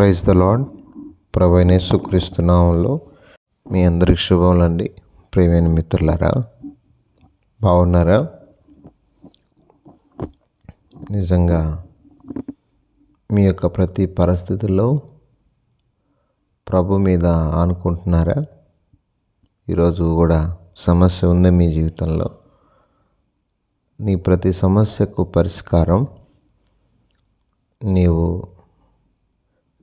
Praise the lord ప్రభైనేసుక్రీస్తు నామంలో మీ అందరికి శుభములండి ప్రేమైన మిత్రులారా బాగున్నారా? నిజంగా మీ యొక్క ప్రతి పరిస్థితుల్లో ప్రభు మీద ఆనుకుంటున్నారా? ఈరోజు కూడా సమస్య ఉంది మీ జీవితంలో. నీ ప్రతి సమస్యకు పరిష్కారం నీవు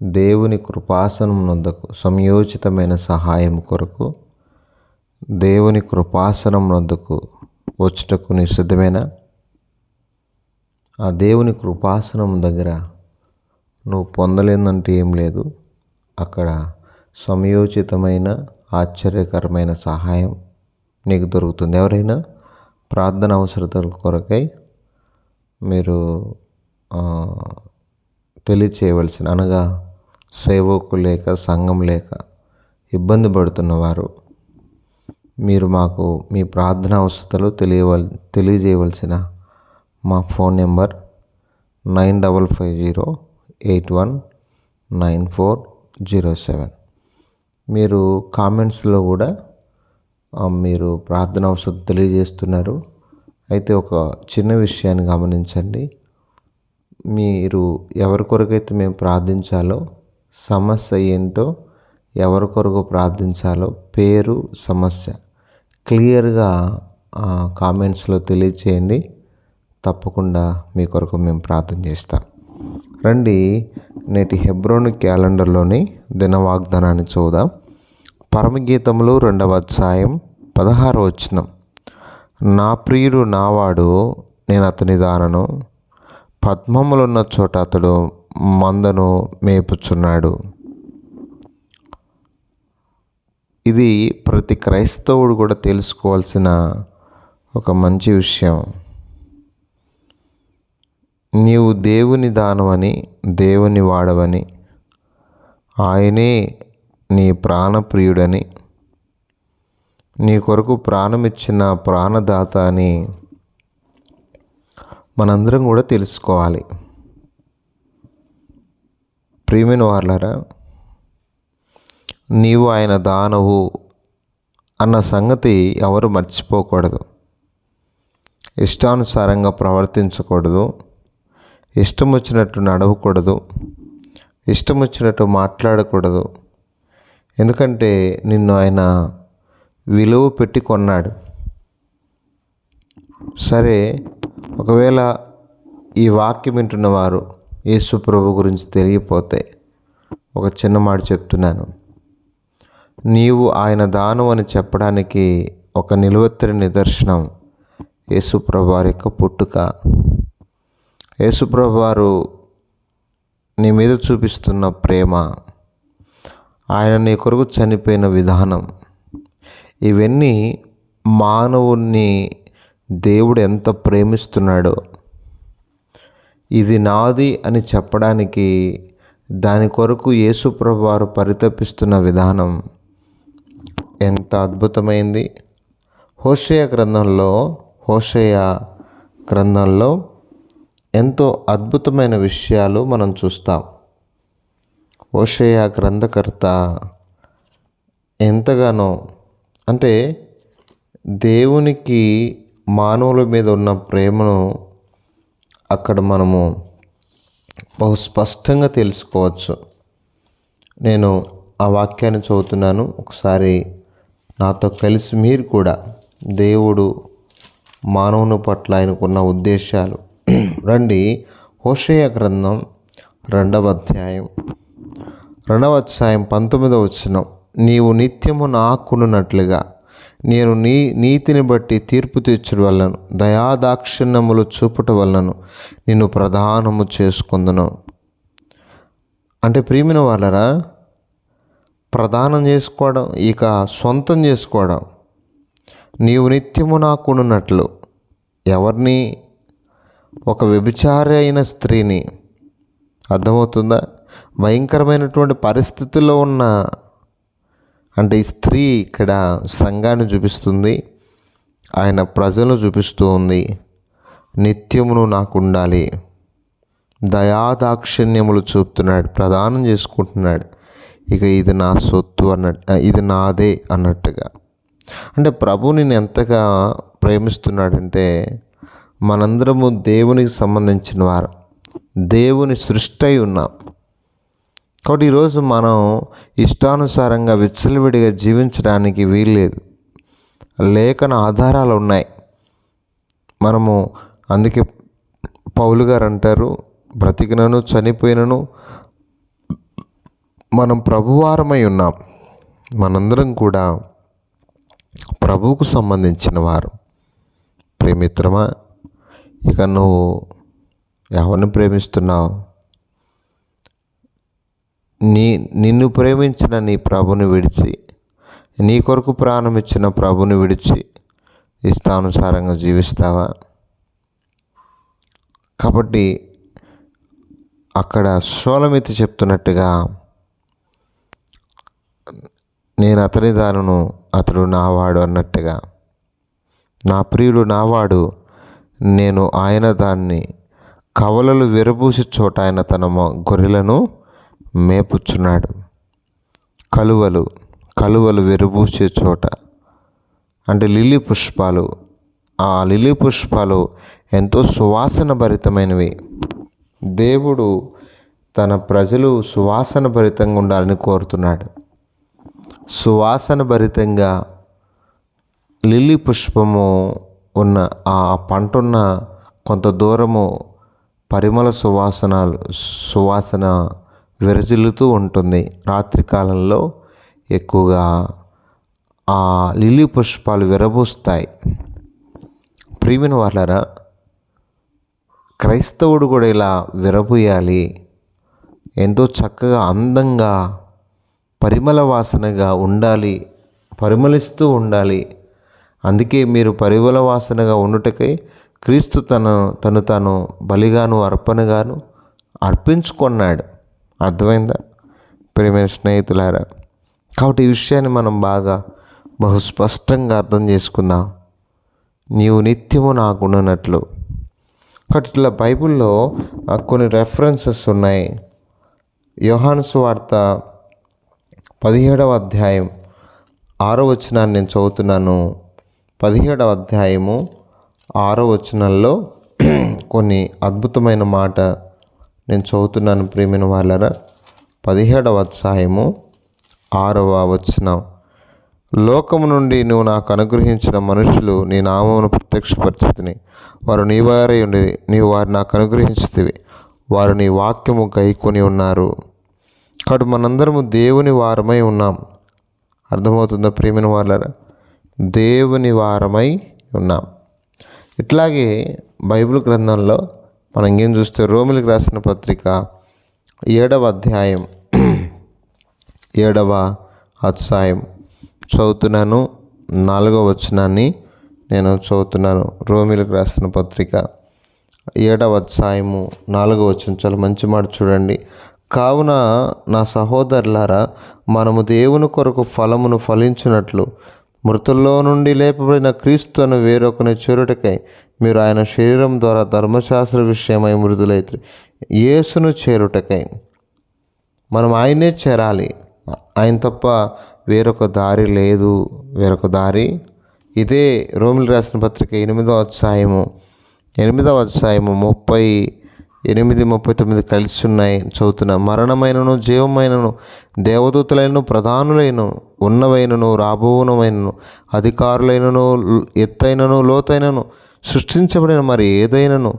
దేవుని కృపాసనం నొద్దకు సంయోచితమైన సహాయం కొరకు దేవుని కృపాసనం నందుకు వచ్చుటకు నీ ఆ దేవుని కృపాసనం దగ్గర నువ్వు పొందలేదంటే ఏం లేదు. అక్కడ సంయోచితమైన ఆశ్చర్యకరమైన సహాయం నీకు దొరుకుతుంది. ఎవరైనా ప్రార్థన అవసరతల కొరకై మీరు తెలియచేయవలసిన అనగా సేవకు లేక సంఘం లేక ఇబ్బంది పడుతున్నవారు మీరు మాకు మీ ప్రార్థన అవసరతలు తెలియవల్ తెలియజేయవలసిన మా phone number nine double five zero eight one nine four zero seven. మీరు కామెంట్స్లో కూడా మీరు ప్రార్థన అవసరం తెలియజేస్తున్నారు. అయితే ఒక చిన్న విషయాన్ని గమనించండి. మీరు ఎవరి కొరకైతే మేము ప్రార్థించాలో సమస్య ఏంటో ఎవరి కొరకు ప్రార్థించాలో పేరు సమస్య. క్లియర్గా కామెంట్స్లో తెలియచేయండి. తప్పకుండా మీ కొరకు మేము ప్రార్థన చేస్తాం. రండి నేటి హెబ్రోన్ క్యాలెండర్లోని దిన వాగ్దానాన్ని చూద్దాం. పరమగీతములు రెండవ అధ్యాయం పదహారు వచ్చిన నా ప్రియుడు నావాడు నేను అతని దానను పద్మములున్న చోట అతడు మందను మేపుచున్నాడు. ఇది ప్రతి క్రైస్తవుడు కూడా తెలుసుకోవాల్సిన ఒక మంచి విషయం. నీవు దేవుని దానమని దేవుని వాడవని ఆయనే నీ ప్రాణప్రియుడని నీ కొరకు ప్రాణమిచ్చిన ప్రాణదాత అని మనందరం కూడా తెలుసుకోవాలి. ప్రియమైన వార్లరా నీవు ఆయన దానవు అన్న సంగతి ఎవరు మర్చిపోకూడదు. ఇష్టానుసారంగా ప్రవర్తించకూడదు. ఇష్టం వచ్చినట్టు నడవకూడదు. ఇష్టం వచ్చినట్టు మాట్లాడకూడదు. ఎందుకంటే నిన్ను ఆయన విలువ పెట్టి కొన్నాడు. సరే ఒకవేళ ఈ వాక్యం వింటున్నవారు యేసు ప్రభు గురించి తెలియపోతే ఒక చిన్న మాట చెప్తున్నాను. నీవు ఆయన దానం అని చెప్పడానికి ఒక నిలువెత్తని నిదర్శనం యేసుప్రభు వారి యొక్క పుట్టుక. యేసుప్రభు వారు నీ మీద చూపిస్తున్న ప్రేమ ఆయన నీ కొరకు చనిపోయిన విధానం ఇవన్నీ మానవుణ్ణి దేవుడు ఎంత ప్రేమిస్తున్నాడో ఇది నాది అని చెప్పడానికి దాని కొరకు యేసుప్రభు వారు పరితపిస్తున్న విధానం ఎంత అద్భుతమైంది. హోషయ గ్రంథంలో హోషయ గ్రంథంలో ఎంతో అద్భుతమైన విషయాలు మనం చూస్తాం. హోషయ గ్రంథకర్త ఎంతగానో అంటే దేవునికి మానవుల మీద ఉన్న ప్రేమను అక్కడ మనము బహు స్పష్టంగా తెలుసుకోవచ్చు. నేను ఆ వాక్యాన్ని చదువుతున్నాను. ఒకసారి నాతో కలిసి మీరు కూడా దేవుడు మానవుని పట్ల ఆయనకున్న ఉద్దేశాలు. రండి హోషయ గ్రంథం రెండవ అధ్యాయం. రెండవ అధ్యాయం పంతొమ్మిదవ వచ్చిన నీవు నిత్యము నాకున్నట్లుగా నేను నీ నీతిని బట్టి తీర్పు తీర్చడం వల్లను దయాదాక్షిణ్యములు చూపుట వలన నిన్ను ప్రధానము చేసుకుందును. అంటే ప్రియమైన వాళ్ళరా ప్రధానం చేసుకోవడం ఇక సొంతం చేసుకోవడం నీవు నిత్యము నాకునున్నట్లు ఎవరిని? ఒక వ్యభిచారి అయిన స్త్రీని. అర్థమవుతుందా? భయంకరమైనటువంటి పరిస్థితుల్లో ఉన్న అంటే ఈ స్త్రీ ఇక్కడ సంఘాన్ని చూపిస్తుంది ఆయన ప్రజలను చూపిస్తూ ఉంది నిత్యమును నాకు ఉండాలి దయాదాక్షిణ్యములు చూపుతున్నాడు ప్రదానం చేసుకుంటున్నాడు. ఇక ఇది నా సొత్తు అన్నట్టు ఇది నాదే అన్నట్టుగా. అంటే ప్రభు నేను ఎంతగా ప్రేమిస్తున్నాడంటే మనందరము దేవునికి సంబంధించిన వారు దేవుని సృష్టి అయి ఉన్నాం. కాబట్టి ఈరోజు మనం ఇష్టానుసారంగా విచ్చలవిడిగా జీవించడానికి వీల్లేదు. లేఖన ఆధారాలు ఉన్నాయి. మనము అందుకే పౌలు గారు అంటారు బ్రతికినను చనిపోయినను మనం ప్రభువారమై ఉన్నాం. మనందరం కూడా ప్రభువుకు సంబంధించిన వారు. ప్రేమిత్రమా? ఇక నువ్వు ఎవరిని ప్రేమిస్తున్నావు? నీ నిన్ను ప్రేమించిన నీ ప్రభుని విడిచి నీ కొరకు ప్రాణం ఇచ్చిన ప్రభుని విడిచి ఇష్టానుసారంగా జీవిస్తావా? కాబట్టి అక్కడ సోలమితి చెప్తున్నట్టుగా నేను అతని దానును అతడు నావాడు అన్నట్టుగా నా ప్రియుడు నావాడు నేను ఆయన దాన్ని కవలలు విరబూసి చోట ఆయన తన గొర్రెలను మేపుచ్చున్నాడు కలువలు కలువలు విరబూసే చోట. అంటే లిల్లీ పుష్పాలు. ఆ లిల్లీ పుష్పాలు ఎంతో సువాసన భరితమైనవి దేవుడు తన ప్రజలు సువాసన భరితంగా ఉండాలని కోరుతున్నాడు. సువాసన భరితంగా లిల్లీ పుష్పము ఉన్న ఆ పంట ఉన్న కొంత దూరము పరిమళ సువాసనలు సువాసన విరజిల్లుతూ ఉంటుంది. రాత్రి కాలంలో ఎక్కువగా ఆ లిల్లీ పుష్పాలు విరబూస్తాయి. ప్రియమైన వాళ్ళరా క్రైస్తవుడు కూడా ఇలా విరబూయాలి. ఎంతో చక్కగా అందంగా పరిమళ వాసనగా ఉండాలి పరిమళిస్తూ ఉండాలి. అందుకే మీరు పరిమళ వాసనగా ఉండుటకై క్రీస్తు తన తను తాను బలిగాను అర్పణగాను అర్పించుకున్నాడు. అర్థమైందా? ప్రియమైన స్నేహితులారా కాబట్టి ఈ విషయాన్ని మనం బాగా బహు స్పష్టంగా అర్థం చేసుకుందాం. నీవు నిత్యము నాకుండానట్లు కాబట్టి ఇట్లా బైబిల్లో కొన్ని రెఫరెన్సెస్ ఉన్నాయి. యోహాన్స్ వార్త పదిహేడవ అధ్యాయం ఆరో వచనాన్ని నేను చదువుతున్నాను. పదిహేడవ అధ్యాయము ఆరో వచనంలో కొన్ని అద్భుతమైన మాట నేను చదువుతున్నాను ప్రేమిన వాళ్ళరా. పదిహేడవ అధ్యాయము ఆరవ వచనం. లోకము నుండి నువ్వు నాకు అనుగ్రహించిన మనుషులు నీ నామమును ప్రత్యక్షపరిచితిని వారు నీ వారై ఉండి నీవు వారు నాకు అనుగ్రహించితివి వారు నీ వాక్యము గైకొని ఉన్నారు. కాబట్టి మనందరము దేవుని వారమై ఉన్నాం. అర్థమవుతుందా ప్రేమిన వాళ్ళరా? దేవుని వారమై ఉన్నాం. ఇట్లాగే బైబిల్ గ్రంథంలో మనం ఏం చూస్తే రోమిలకు రాసిన పత్రిక ఏడవ అధ్యాయం ఏడవ అధ్యాయం చదువుతున్నాను. నాలుగవ వచనాన్ని నేను చదువుతున్నాను. రోమిలకు రాసిన పత్రిక ఏడవ అధ్యాయము నాలుగవ వచ్చిన చాలా మంచి మాట చూడండి. కావున నా సహోదరులారా మనము దేవుని కొరకు ఫలమును ఫలించినట్లు మృతుల్లో నుండి లేపబడిన క్రీస్తును వేరొకని చేరుటకై మీరు ఆయన శరీరం ద్వారా ధర్మశాస్త్ర విషయమై మృదులైతే యేసును చేరుటకై మనం ఆయనే చేరాలి. ఆయన తప్ప వేరొక దారి లేదు. వేరొక దారి. ఇదే రోమిల్ రాసిన పత్రిక ఎనిమిదవ అధ్యాయము. ఎనిమిదవ అధ్యాయము ముప్పై ఎనిమిది ముప్పై తొమ్మిది కలిసి ఉన్నాయి చదువుతున్న. మరణమైనను జీవమైనను దేవదూతలైనను ప్రధానులైన ఉన్నవైనను రాబోవునమైనను అధికారులైనను ఎత్తైనను లోతైనను సృష్టించబడిన మరి ఏదైనాను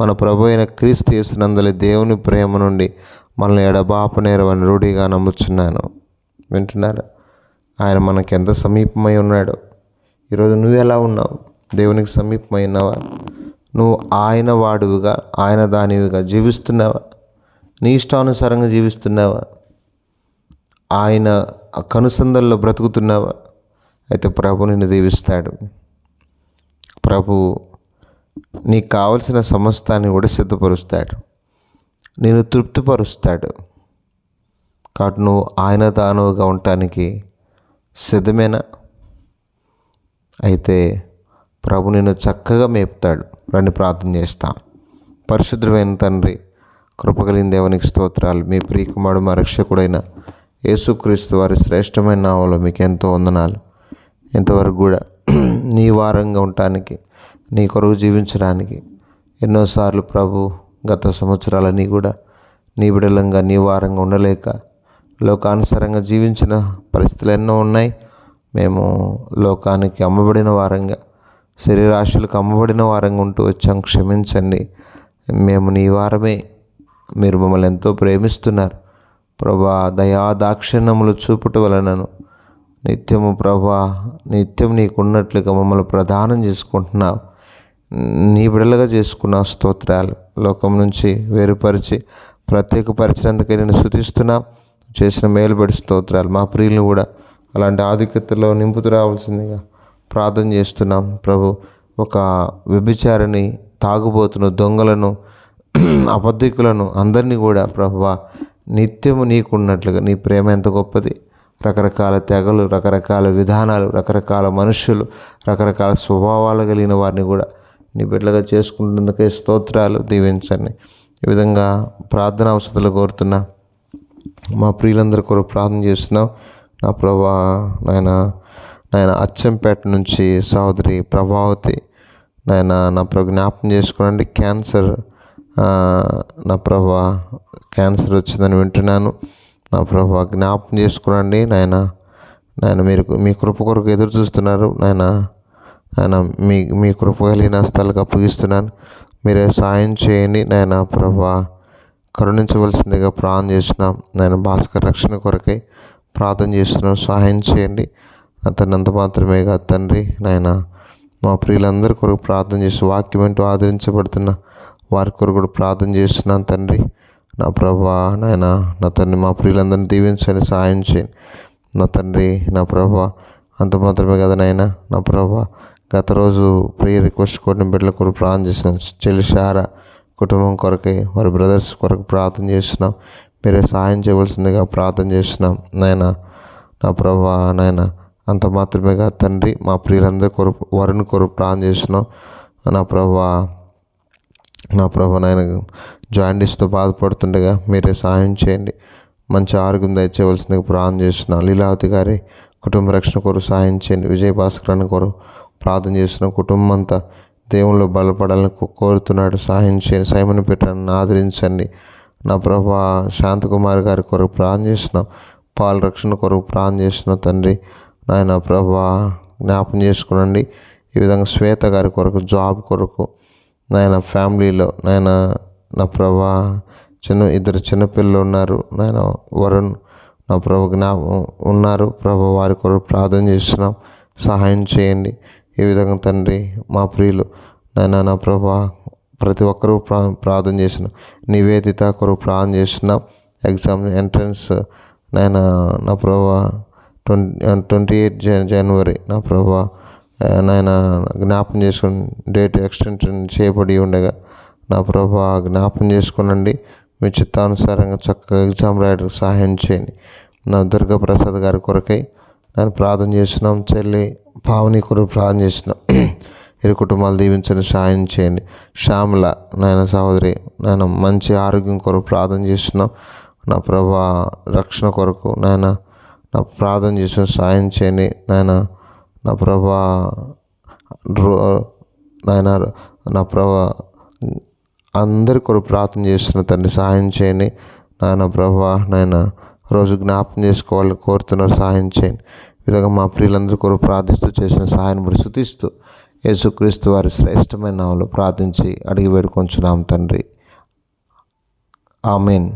మన ప్రభు అయిన క్రీస్తు యేసునందలి దేవుని ప్రేమ నుండి మనల్ని ఎడబాపనేరవని రూఢిగా నమ్ముచున్నాను. వింటున్నారా? ఆయన మనకి ఎంత సమీపమై ఉన్నాడో. ఈరోజు నువ్వు ఎలా ఉన్నావు? దేవునికి సమీపమై ఉన్నావా? నువ్వు ఆయన వాడువుగా ఆయన దానివిగా జీవిస్తున్నావా? నీ ఇష్టానుసారంగా జీవిస్తున్నావా? ఆయన కనుసందల్లో బ్రతుకుతున్నావా? అయితే ప్రభు నిన్ను దీవిస్తాడు. ప్రభు నీకు కావలసిన సమస్తాన్ని కూడా సిద్ధపరుస్తాడు. నేను తృప్తిపరుస్తాడు. కాబట్టి నువ్వు ఆయన దానవుగా ఉండటానికి సిద్ధమేనా? అయితే ప్రభు నిన్ను చక్కగా మేపుతాడు. రండి ప్రార్థన చేస్తాం. పరిశుద్ధమైన తండ్రి కృపగలిగిన దేవునికి స్తోత్రాలు. మీ ప్రియకుమారుడు మా రక్షకుడైన యేసుక్రీస్తు వారి శ్రేష్టమైన నామంలో మీకు ఎంతో వందనాలు. ఇంతవరకు కూడా నీ వారంగా ఉండటానికి నీ కొరకు జీవించడానికి ఎన్నోసార్లు ప్రభు గత సంవత్సరాలని కూడా నీ బిడలంగా నీ వారంగా ఉండలేక లోకానుసారంగా జీవించిన పరిస్థితులు ఎన్నో ఉన్నాయి. మేము లోకానికి అమ్మబడిన వారంగా శరీరాశులకు అమ్మబడిన వారంగా ఉంటూ వచ్చాం. క్షమించండి. మేము నీ వారమే. మీరు మమ్మల్ని ఎంతో ప్రేమిస్తున్నారు. ప్రభా దయా దాక్షిణ్యములు చూపుట వలనను నిత్యము ప్రభా నిత్యం నీకున్నట్లుగా మమ్మల్ని ప్రదానం చేసుకుంటున్నావు నీ బిడలుగా చేసుకున్న స్తోత్రాలు లోకం నుంచి వేరుపరిచి ప్రత్యేకపరిచినందుకే నేను శుతిస్తున్నా చేసిన మేలుబడి స్తోత్రాలు మా ప్రియులను కూడా అలాంటి ఆధిక్యతలో నింపుతూ రావాల్సిందిగా ప్రార్థన చేస్తున్నాం. ప్రభు ఒక వ్యభిచారిని తాగుబోతును దొంగలను అబద్ధికులను అందరినీ కూడా ప్రభువా నిత్యము నీకున్నట్లుగా నీ ప్రేమ ఎంత గొప్పది. రకరకాల తెగలు రకరకాల విధానాలు రకరకాల మనుషులు రకరకాల స్వభావాలు కలిగిన వారిని కూడా నీ బిడ్డలుగా చేసుకుంటున్నందుకే స్తోత్రాలు దీవించండి. ఈ విధంగా ప్రార్థన అవసరాలు కోరుతున్నా మా ప్రియులందరి కొరకు ప్రార్థన చేస్తున్నాం. నా ప్రభా నాయన నాయన అచ్చంపేట నుంచి సహోదరి ప్రభావతి నాయన నా ప్రభు జ్ఞాపకం చేసుకోనండి. క్యాన్సర్ నా ప్రభా క్యాన్సర్ వచ్చిందని వింటున్నాను. నా ప్రభా జ్ఞాపకం చేసుకునండి నాయన. నాయన మీరు మీ కృప కొరకు ఎదురు చూస్తున్నారు నాయన. నాయన మీ మీ కృప కలిగిన స్థలకు అప్పగిస్తున్నాను. మీరే సాయం చేయండి నాయన ప్రభా. కరుణించవలసిందిగా ప్రార్థన చేస్తున్నాం. నేను భాస్కర్ రక్షణ కొరకై ప్రార్థన చేస్తున్నాం. సహాయం చేయండి. అతన్ని అంత మాత్రమే కాదు తండ్రి నాయన. మా ప్రియులందరి కొరకు ప్రార్థన చేసి వాక్యం ఏంటో ఆదరించబడుతున్న వారి కొరకు కూడా ప్రార్థన చేస్తున్నాను తండ్రి. నా ప్రభా నాయన నా తండ్రి మా ప్రియులందరినీ దీవించండి సాయం చేయండి. నా తండ్రి నా ప్రభా అంత మాత్రమే కదా నాయన నా ప్రభా గత రోజు ప్రియ రిక్వెస్ట్ కొట్టిన బిడ్డల కొరకు ప్రార్థన చేస్తున్నాం చెల్లిసారా కుటుంబం కొరకే వారి బ్రదర్స్ కొరకు ప్రార్థన చేస్తున్నాం. మీరే సహాయం చేయవలసిందిగా ప్రార్థన చేస్తున్నాం. నాయన నా ప్రభా నాయన అంత మాత్రమే కాదు తండ్రి మా ప్రియులందరి కొరకు వరుణ్ కొరకు ప్రార్థన చేస్తున్నాం. నా ప్రభా నా ప్రభా నాయన జాయిండీస్తో బాధపడుతుండగా మీరే సహాయం చేయండి. మంచి ఆరోగ్యం దయచేయవలసిందిగా ప్రార్థన చేస్తున్నాను. లీలావతి గారి కుటుంబ రక్షణ కొరకు సహాయం చేయండి. విజయ భాస్కరన్ కొరకు ప్రార్థన చేస్తున్న కుటుంబం అంతా దేవుళ్ళు బలపడాలని కోరుతున్నాడు. సహాయం చేయండి. సైమన్ పెట్టాలని ఆదరించండి. నా ప్రభా శాంతకుమార్ గారి కొరకు ప్రార్థన చేస్తున్నాం పాల రక్షణ కొరకు ప్రార్థన చేస్తున్నాం తండ్రి. నాయన ప్రభా జ్ఞాపం చేసుకునండి. ఈ విధంగా శ్వేత గారి కొరకు జాబ్ కొరకు నాయన ఫ్యామిలీలో నాయన నా ప్రభా చిన్న ఇద్దరు చిన్నపిల్లలు ఉన్నారు. నాయన వరుణ్ నా ప్రభు జ్ఞాపం ఉన్నారు. ప్రభు వారి కొరకు ప్రార్థన చేస్తున్నాం. సహాయం చేయండి. ఈ విధంగా తండ్రి మా ప్రియులు నాయన నా ప్రభా ప్రతి ఒక్కరూ ప్రా ప్రార్థన చేసిన నివేదిత కొరకు ప్రార్థన చేస్తున్నాం. ఎగ్జామ్ ఎంట్రన్స్ నాయన నా ప్రభా ట్వంటీ ట్వంటీ ఎయిట్ జనవరి నా ప్రభా నాయన జ్ఞాపం చేసుకుని డేట్ ఎక్స్టెన్షన్ చేయబడి ఉండగా నా ప్రభా జ్ఞాపం చేసుకునండి. మీ చిత్తానుసారంగా చక్కగా ఎగ్జామ్ రాయడానికి సహాయం చేయండి. నా దుర్గా ప్రసాద్ గారి కొరకై నేను ప్రార్థన చేస్తున్నాం. చెల్లి పావని కొరకు ప్రార్థన చేస్తున్నాం. ఇరు కుటుంబాలు దీవించండి సహాయం చేయండి. శ్యామల నాయన సహోదరి నాయన మంచి ఆరోగ్యం కొరకు ప్రార్థన చేస్తున్నాం. నా ప్రభా రక్షణ కొరకు నాయన నా ప్రార్థన చేసిన సాయం చేయండి. నాయన నా ప్రభా నాయన నా ప్రభా అందరి కొరకు ప్రార్థన చేస్తున్న తండ్రి సహాయం చేయండి. నాయన ప్రభా నాయన రోజు జ్ఞాపం చేసుకోవాలని కోరుతున్నారు సహాయం చేయండి. విధంగా మా ప్రియులందరి కొరకు ప్రార్థిస్తూ చేసిన సహాయం బట్టి శుతిస్తూ యేసుక్రీస్తు వారి శ్రేష్టమైన నామలో ప్రార్థించి అడిగి వేడుకొంచున్నాం తండ్రి. ఆమెన్.